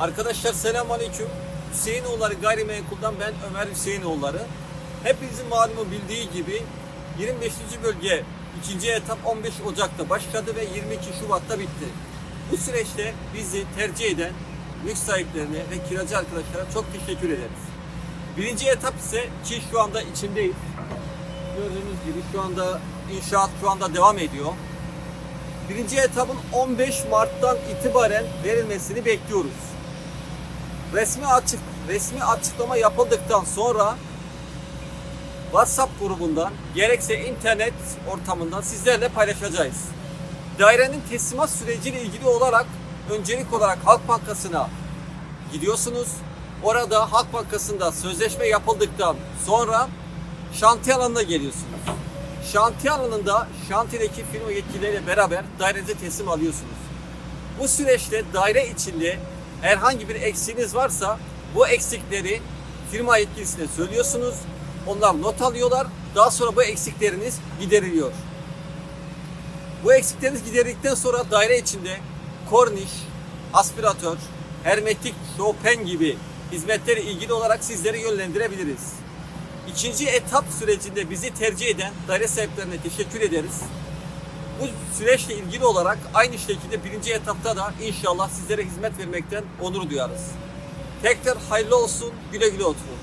Arkadaşlar selamünaleyküm. Hüseyinoğulları Gayrimenkul'dan ben Ömer Hüseyinoğulları. Hepinizin malumu bildiği gibi 25. bölge ikinci etap 15 Ocak'ta başladı ve 22 Şubat'ta bitti. Bu süreçte bizi tercih eden mülk sahiplerine ve kiracı arkadaşlara çok teşekkür ederiz. Birinci etap ise ki şu anda içindeyiz. Gördüğünüz gibi şu anda inşaat şu anda devam ediyor. Birinci etapın 15 Mart'tan itibaren verilmesini bekliyoruz. Resmi açık resmi açıklama yapıldıktan sonra WhatsApp grubundan gerekse internet ortamından sizlerle paylaşacağız. Dairenin teslimat süreciyle ilgili olarak öncelik olarak Halk Bankası'na gidiyorsunuz. Orada Halk Bankası'nda sözleşme yapıldıktan sonra şantiye alanına geliyorsunuz. Şantiye alanında şantiyedeki firma yetkilileriyle beraber dairenize teslim alıyorsunuz. Bu süreçte daire içinde herhangi bir eksiğiniz varsa bu eksikleri firma yetkilisine söylüyorsunuz. Onlar not alıyorlar. Daha sonra bu eksikleriniz gideriliyor. Bu eksikleriniz giderildikten sonra daire içinde korniş, aspiratör, hermetik, şopen gibi hizmetleri ilgili olarak sizleri yönlendirebiliriz. İkinci etap sürecinde bizi tercih eden daire sahiplerine teşekkür ederiz. Bu süreçle ilgili olarak aynı şekilde birinci etapta da inşallah sizlere hizmet vermekten onur duyarız. Tekrar hayırlı olsun, güle güle oturun.